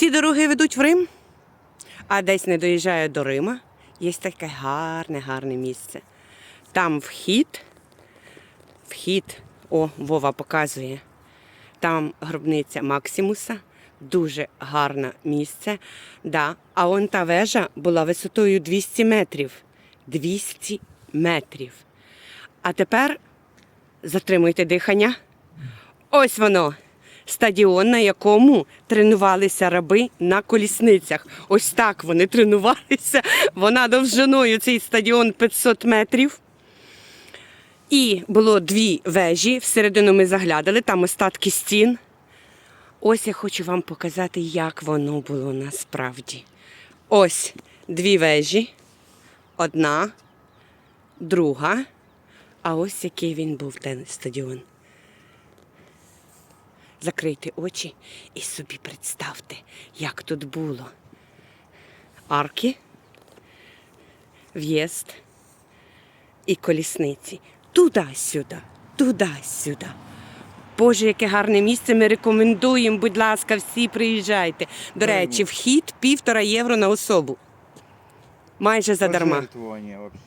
Всі дороги ведуть в Рим, а десь не доїжджає до Рима. Є таке гарне, гарне місце. Там вхід, вхід, о, Вова показує. Там гробниця Максимуса, дуже гарне місце. Да. А он та вежа була висотою 200 метрів. 200 метрів. А тепер затримуйте дихання. Ось воно. Стадіон, на якому тренувалися раби на колісницях. Ось так вони тренувалися. Вона довжиною цей стадіон 500 метрів. І було дві вежі. Всередину ми заглядали, там остатки стін. Ось я хочу вам показати, як воно було насправді. Ось дві вежі. Одна, друга. А ось який він був стадіон. Закрийте очі і собі представте, як тут було. Арки, в'їзд і колісниці. Туди-сюди, туди-сюди. Боже, яке гарне місце. Ми рекомендуємо, будь ласка, всі приїжджайте. До речі, вхід півтора євро на особу. Майже задарма. Пожертвование вообще.